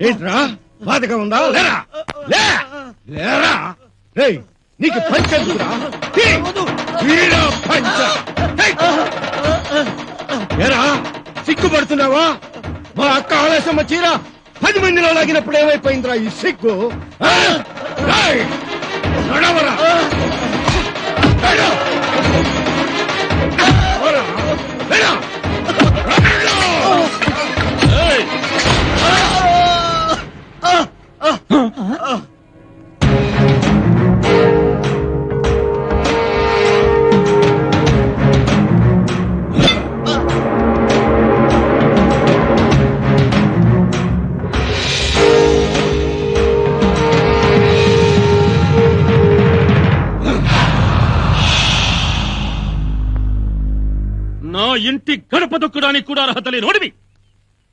ఏంట్రా? బాధగా ఉందా? లేరా? లే! లేరా? రే నీకు పంచరా పంచ! ఏరా సిగ్గుపడుతున్నావా? మా అక్క ఆలస్యమ్మ చీర పది మందిలో లాగినప్పుడు ఏమైపోయిందిరా ఈ సిగ్గు? ఇంటి గడప దొక్కడానికి కూడా అర్హత లేనోడివి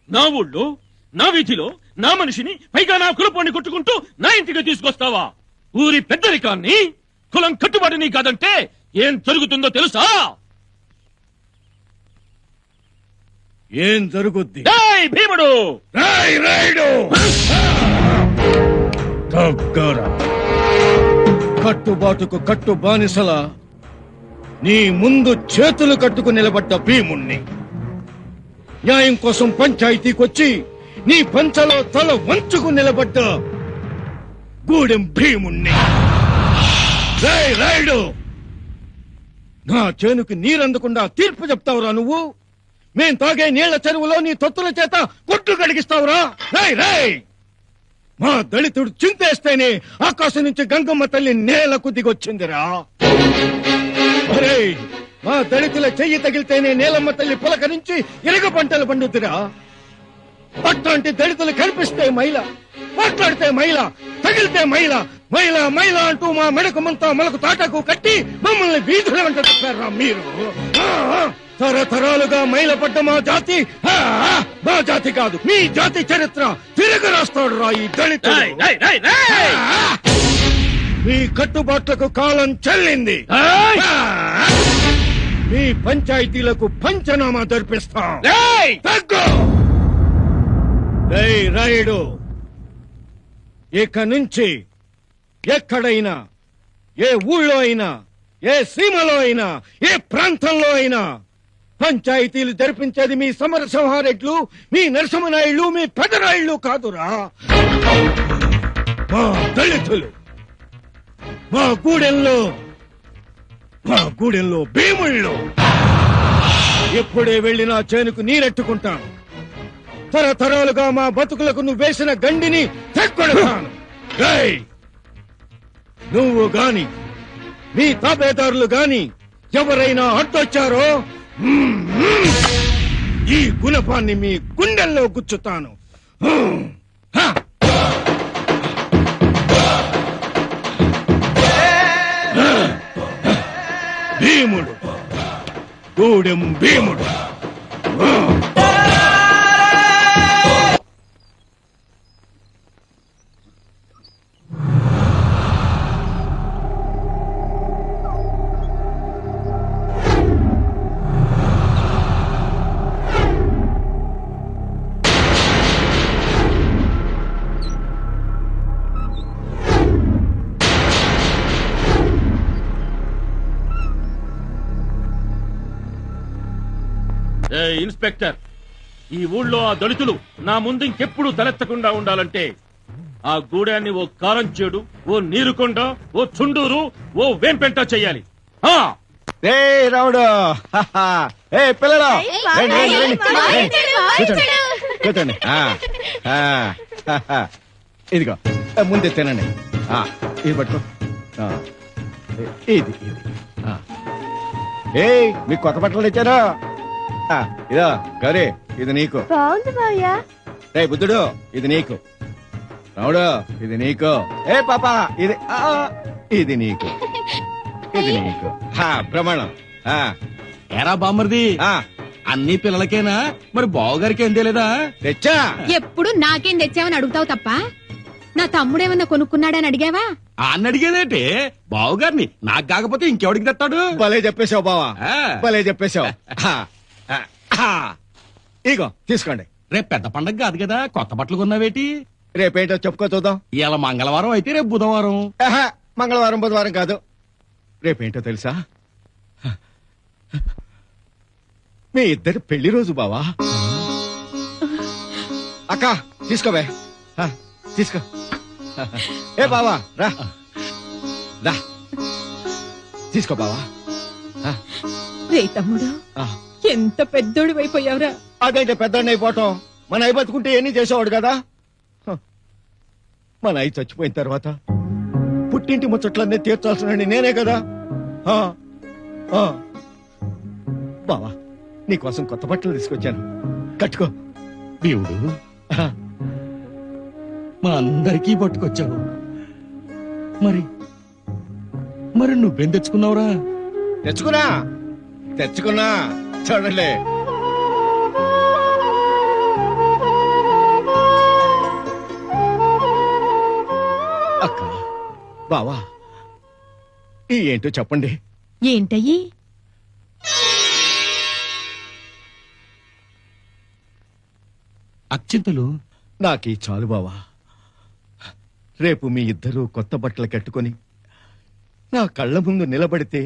నా ఊళ్ళో నా వీధిలో నా మనిషిని పైగా నా కులపోని కొట్టుకుంటూ నా ఇంటికి తీసుకొస్తావా? ఊరి పెద్దరికాన్ని కులం కట్టుబాటుని కాదంటే ఏం జరుగుతుందో తెలుసా? ఏం జరుగుద్ది? భీముడు! కట్టుబాటుకు కట్టు బానిసల నీ ముందు చేతులు కట్టుకు నిలబడ్డ భీముణ్ణి. న్యాయం కోసం పంచాయతీకొచ్చి నీ పంచలో తల వంచుకు నిలబడ్డ గూడెం భీముణ్ణి. రాయ్ రాయుడు! నా చేనుకి నీరందకుండా తీర్పు చెప్తావురా నువ్వు? మేం తాగే నీళ్ళ చెరువులో నీ తొత్తుల చేత కొట్టు కడిగిస్తావురా? రాయ్ రాయ్! మా దళితుడు చింతేస్తేనే ఆకాశం నుంచి గంగమ్మ తల్లి నేలకు దిగొచ్చిందిరా. మా దళితుల చెయ్యి తగిలితేనే నేలమ్మ తల్లి పులకరించి ఇరగ పంటలు పండుతురా అట్లాంటి దళితులు కనిపిస్తే మైల మాట్లాడితే మైల తగిలితే మైల మైల మైల అంటూ మా మెడకు మంతా మనకు తాటకు కట్టి మమ్మల్ని వీధుల వెంట తిప్పారా మీరు? తరతరాలుగా మైలపడ్డ మా జాతి మా జాతి కాదు మీ జాతి చరిత్ర తిరగ రాస్తాడు రా ఈ దళితుడు మీ కట్టుబాట్లకు కాలం చెల్లింది! మీ పంచాయతీలకు పంచనామా జరిపిస్తాం. రాయుడు. ఇక నుంచి ఎక్కడైనా ఏ ఊళ్ళో అయినా ఏ సీమలో అయినా ఏ ప్రాంతంలో అయినా పంచాయతీలు జరిపించేది మీ సమర సంహారెడ్లు మీ నరసింహనాయుళ్ళు మీ పెదరాయుళ్ళు కాదురా. మా దళితులు. మా గూడెంలో మా గూడెంలో భీముళ్ళు. ఎప్పుడే వెళ్ళినా చేనుకు నీరెట్టుకుంటాను. తరతరాలుగా మా బతుకులకు నువ్వు వేసిన గండిని తెక్కొడతాను నువ్వు గాని మీ తాబేదారులు గాని ఎవరైనా అడ్డొచ్చారో ఈ గుణపాన్ని మీ గుండెల్లో గుచ్చుతాను. భీముడు. గూడెం భీముడు. ఇన్స్పెక్టర్ ఈ ఊళ్ళో ఆ దళితులు నా ముందు ఇంకెప్పుడు తలెత్తకుండా ఉండాలంటే ఆ గూడాన్ని ఓ కారం చేడు ఓ నీరుకొండ ఓ చుండూరు ఓ వేంపెంట చెయ్యాలి ఆ! ఏ రావుడు ఏ పిల్లలు. కూర్చోండి. ఇదిగో ముందే తినండి. ఆ, ఇది పట్టుకో. ఇది. ఏయ్ మీకు కొత్త బట్టలు తెచ్చారు? ఇదో గౌరీ ఇది నీకు. బాగుంది మావయ్య. రే బుద్ధుడు ఇది నీకు. రావుడు ఇది నీకు. ఏ పాప ఇది ఆ, ఇది నీకు. ఇది నీకు. హా, ప్రమాణం. ఆ, ఎరా బామ్మర్ది? ఆ, అన్ని పిల్లలకేనా? మరి బావగారికి ఏం తెలియదా? తెచ్చా. ఎప్పుడు నాకేం తెచ్చావని అడుగుతావు తప్ప? నా తమ్ముడేమన్నా కొనుక్కున్నాడని అడిగావా? అన్న అడిగేదేంటి? బావగారిని. నాకు కాకపోతే ఇంకెవడికి తెస్తాడు? భలే చెప్పేశావు బావా. ఆ. భలే చెప్పేశావు. హా. ఇగో తీసుకోండి. రేపు పెద్ద పండగ కాదు కదా కొత్త బట్టలు కొన్నావేటి? రేపేంటో చెప్పుకో చూద్దాం. ఇవాళ మంగళవారం అయితే రేపు బుధవారం. ఆహా, మంగళవారం బుధవారం కాదు. రేపేంటో తెలుసా? మీ ఇద్దరు పెళ్ళి రోజు బావా? అక్క తీసుకోవే. ఆ, తీసుకో. ఏ బావా రా. రా. తీసుకో బావా. రే తమ్ముడు. ఆ. ఎంత పెద్దోడి అయిపోయావురా అదైతే పెద్ద అయిపోవటం? మన అయి బతుకుంటే ఎన్ని చేసేవాడు కదా? హ. మన అయి చచ్చిపోయిన తర్వాత పుట్టింటి ముచ్చట్లన్నీ తీర్చాల్సిన నేనే కదా? ఆ, ఆ. బావా నీకోసం కొత్త బట్టలు తీసుకొచ్చాను. కట్టుకో. దేవుడు ఆ, మా అందరికీ పట్టుకొచ్చావు. మరి మరి నువ్వేం తెచ్చుకున్నావురా? తెచ్చుకున్నా. తెచ్చుకున్నా. చూడలే అక్క బావా ఈ ఏంటో చెప్పండి. ఏంటయ్యి? అక్షింతలు నాకీ చాలు బావా. రేపు మీ ఇద్దరూ కొత్త బట్టలు కట్టుకొని నా కళ్ళ ముందు నిలబడితే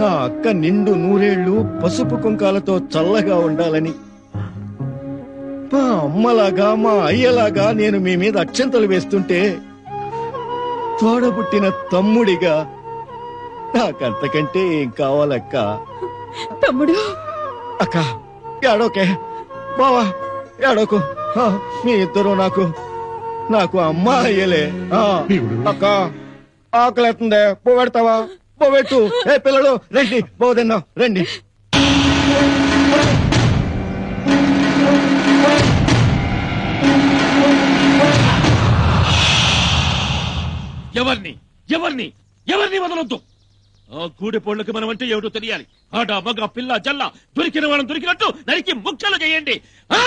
నా అక్క నిండు నూరేళ్ళు పసుపు కుంకాలతో చల్లగా ఉండాలని. మా అమ్మలాగా మా అయ్యలాగా నేను మీ మీద అక్షంతలు వేస్తుంటే తోడబుట్టిన తమ్ముడిగా నాకంతకంటే ఏం కావాలక్క? తమ్ముడు. అక్క ఏడోకే. బావా ఏడోకు. మీ ఇద్దరు నాకు నాకు అమ్మ అయ్యలే. అక్క ఆకలేస్తుంది పోగెడతావా పోగెట్టు ఏ పిల్లలు రండి పోదన్నా రండి. ఎవరిని ఎవరిని ఎవరిని వదలొద్దు? ఆ గూడెపోళ్ళకి మనం అంటే ఏమిటో తెలియాలి. ఆట మగ పిల్ల జల్ల దొరికిన వాళ్ళని దొరికినట్టు నరికి ముక్కలు చేయండి. ఆ!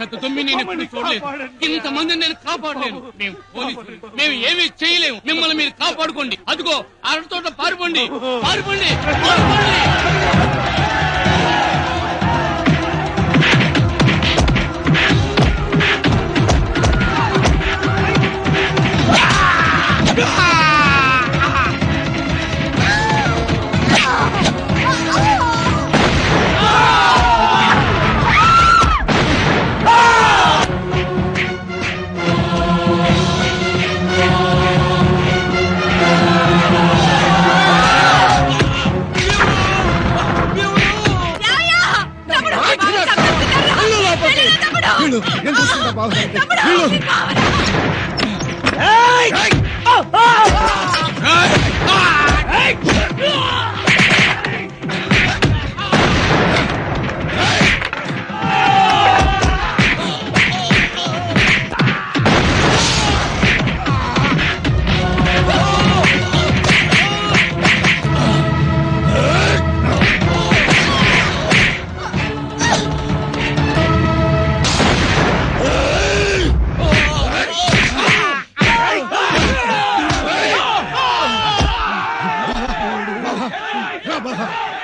పెద్ద తొమ్మిది నేను ఎప్పుడు చూడలేదు. ఇంత మంది నేను కాపాడలేను. మేము పోలీసులు. మేము ఏమీ చేయలేము. మిమ్మల్ని మీరు కాపాడుకోండి. అదిగో అరటితోట పారిపోండి. పారిపోండి. పారిపోండి. వీళ్ళు నేను చూసుకుంటా బాగుంది వీళ్ళు ఏయ్! ఏయ్! ఆ ఆ ఏయ్!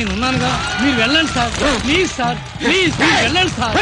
నేను ఉన్నానుగా మీరు వెళ్ళండి సార్. Please sir. ప్లీజ్ మీరు వెళ్ళండి సార్.